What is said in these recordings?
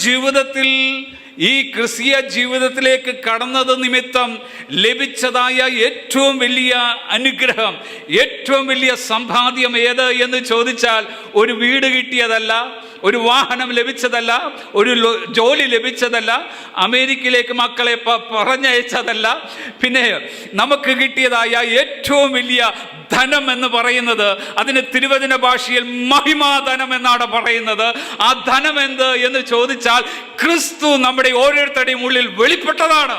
ജീവിതത്തിൽ ഈ ക്രിസ്തീയ ജീവിതത്തിലേക്ക് കടന്നത് നിമിത്തം ലഭിച്ചതായ ഏറ്റവും വലിയ അനുഗ്രഹം ഏറ്റവും വലിയ സമ്പാദ്യം ഏത് എന്ന് ചോദിച്ചാൽ ഒരു വീട് കിട്ടിയതല്ല ഒരു വാഹനം ലഭിച്ചതല്ല ഒരു ജോലി ലഭിച്ചതല്ല അമേരിക്കയിലേക്ക് മക്കളെ പറഞ്ഞയച്ചതല്ല. പിന്നെ നമുക്ക് കിട്ടിയതായ ഏറ്റവും വലിയ ധനം എന്ന് പറയുന്നത് അതിന് തിരുവചന ഭാഷയിൽ മഹിമാധനം എന്നാണ് പറയുന്നത്. ആ ധനം എന്ത് എന്ന് ചോദിച്ചാൽ ക്രിസ്തു നമ്മുടെ ഓരോരുത്തരുടെയും ഉള്ളിൽ വെളിപ്പെട്ടതാണ്.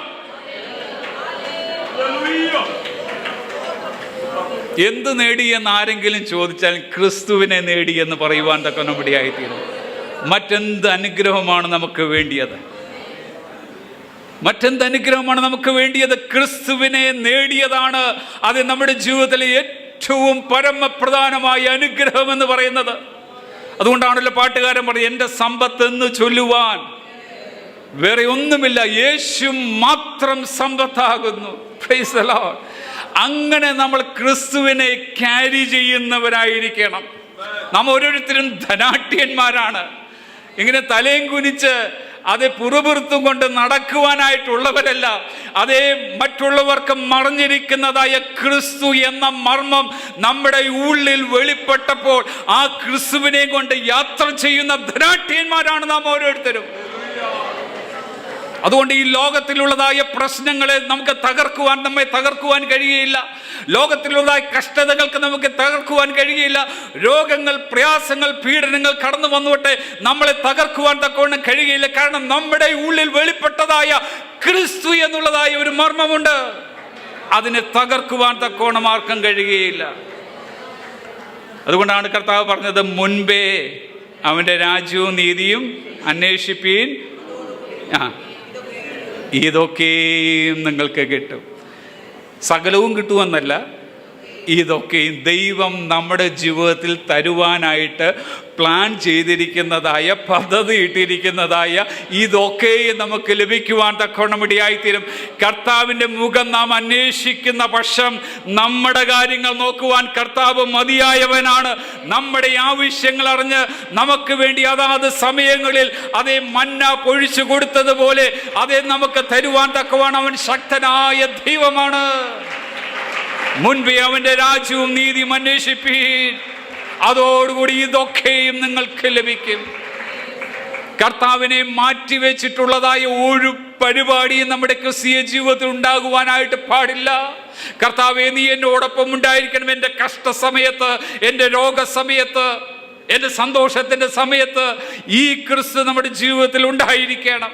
എന്ത് നേടി എന്ന് ആരെങ്കിലും ചോദിച്ചാൽ ക്രിസ്തുവിനെ നേടി എന്ന് പറയുവാൻ തക്ക നമ്മുടെ ആയിത്തീരും മറ്റെന്ത് അനുഗ്രഹമാണ് നമുക്ക് വേണ്ടിയത്? മറ്റെന്ത് അനുഗ്രഹമാണ് നമുക്ക് വേണ്ടിയത്? ക്രിസ്തുവിനെ നേടിയതാണ്. അത് നമ്മുടെ ജീവിതത്തിലെ ഏറ്റവും പരമപ്രധാനമായ അനുഗ്രഹം എന്ന് പറയുന്നത്. അതുകൊണ്ടാണല്ലോ പാട്ടുകാരൻ പറഞ്ഞത് എന്റെ സമ്പത്ത് എന്ന് ചൊല്ലുവാൻ വേറെ ഒന്നുമില്ല. യേശു മാത്രം സമ്പത്താകുന്നു. അങ്ങനെ നമ്മൾ ക്രിസ്തുവിനെ ക്യാരി ചെയ്യുന്നവരായിരിക്കണം. നാം ഓരോരുത്തരും ധനാട്യന്മാരാണ് ഇങ്ങനെ തലയും കുനിച്ച് അത് പുറപുറത്തും കൊണ്ട് നടക്കുവാനായിട്ടുള്ളവരല്ല അതേ മറ്റുള്ളവർക്ക് മറിഞ്ഞിരിക്കുന്നതായ ക്രിസ്തു എന്ന മർമ്മം നമ്മുടെ ഉള്ളിൽ വെളിപ്പെട്ടപ്പോൾ ആ ക്രിസ്തുവിനെ കൊണ്ട് യാത്ര ചെയ്യുന്ന ധനാഠ്യന്മാരാണ് നാം ഓരോരുത്തരും. അതുകൊണ്ട് ഈ ലോകത്തിലുള്ളതായ പ്രശ്നങ്ങളെ നമുക്ക് തകർക്കുവാൻ നമ്മെ തകർക്കുവാൻ കഴിയുകയില്ല. ലോകത്തിലുള്ളതായ കഷ്ടതകൾക്ക് നമുക്ക് തകർക്കുവാൻ കഴിയുകയില്ല. രോഗങ്ങൾ പ്രയാസങ്ങൾ പീഡനങ്ങൾ കടന്നു വന്നുകൊട്ടെ നമ്മളെ തകർക്കുവാൻ തക്കവണ്ണം കഴിയുകയില്ല. കാരണം നമ്മുടെ ഉള്ളിൽ വെളിപ്പെട്ടതായ ക്രിസ്തു എന്നുള്ളതായ ഒരു മർമ്മമുണ്ട്. അതിനെ തകർക്കുവാൻ തക്കോണം ആർക്കും കഴിയുകയില്ല. അതുകൊണ്ടാണ് കർത്താവ് പറഞ്ഞത് മുൻപേ അവന്റെ രാജ്യവും നീതിയും അന്വേഷിപ്പീൻ. ആ. ഇതൊക്കെയും നിങ്ങൾക്ക് കിട്ടും. സകലവും കിട്ടുമെന്നല്ല ഇതൊക്കെയും ദൈവം നമ്മുടെ ജീവിതത്തിൽ തരുവാനായിട്ട് പ്ലാൻ ചെയ്തിരിക്കുന്നതായ പദ്ധതി ഇട്ടിരിക്കുന്നതായ ഇതൊക്കെയും നമുക്ക് ലഭിക്കുവാൻ തക്കവണ്ണം ഇടയായിത്തീരും കർത്താവിന്റെ മുഖം നാം അന്വേഷിക്കുന്ന പക്ഷം നമ്മുടെ കാര്യങ്ങൾ നോക്കുവാൻ കർത്താവ് മതിയായവനാണ്. നമ്മുടെ ആവശ്യങ്ങൾ അറിഞ്ഞ് നമുക്ക് വേണ്ടി അതാത് സമയങ്ങളിൽ അതേ മന്ന പൊഴിച്ചു കൊടുത്തതുപോലെ അതേ നമുക്ക് തരുവാൻ തക്കവാണ് അവൻ ശക്തനായ ദൈവമാണ്. മുൻപേ അവന്റെ രാജ്യവും നീതിയും അന്വേഷിപ്പീൻ. അതോടുകൂടി ഇതൊക്കെയും നിങ്ങൾക്ക് ലഭിക്കും. കർത്താവിനെ മാറ്റിവെച്ചിട്ടുള്ളതായ ഒരു പരിപാടിയും നമ്മുടെ ക്രിസ്തീയ ജീവിതത്തിൽ ഉണ്ടാകുവാനായിട്ട് പാടില്ല. കർത്താവെ നീ എന്നോടൊപ്പം ഉണ്ടായിരിക്കണം. എന്റെ കഷ്ടസമയത്ത് എന്റെ രോഗസമയത്ത് എന്റെ സന്തോഷത്തിന്റെ സമയത്ത് ഈ ക്രിസ്തു നമ്മുടെ ജീവിതത്തിൽ ഉണ്ടായിരിക്കണം.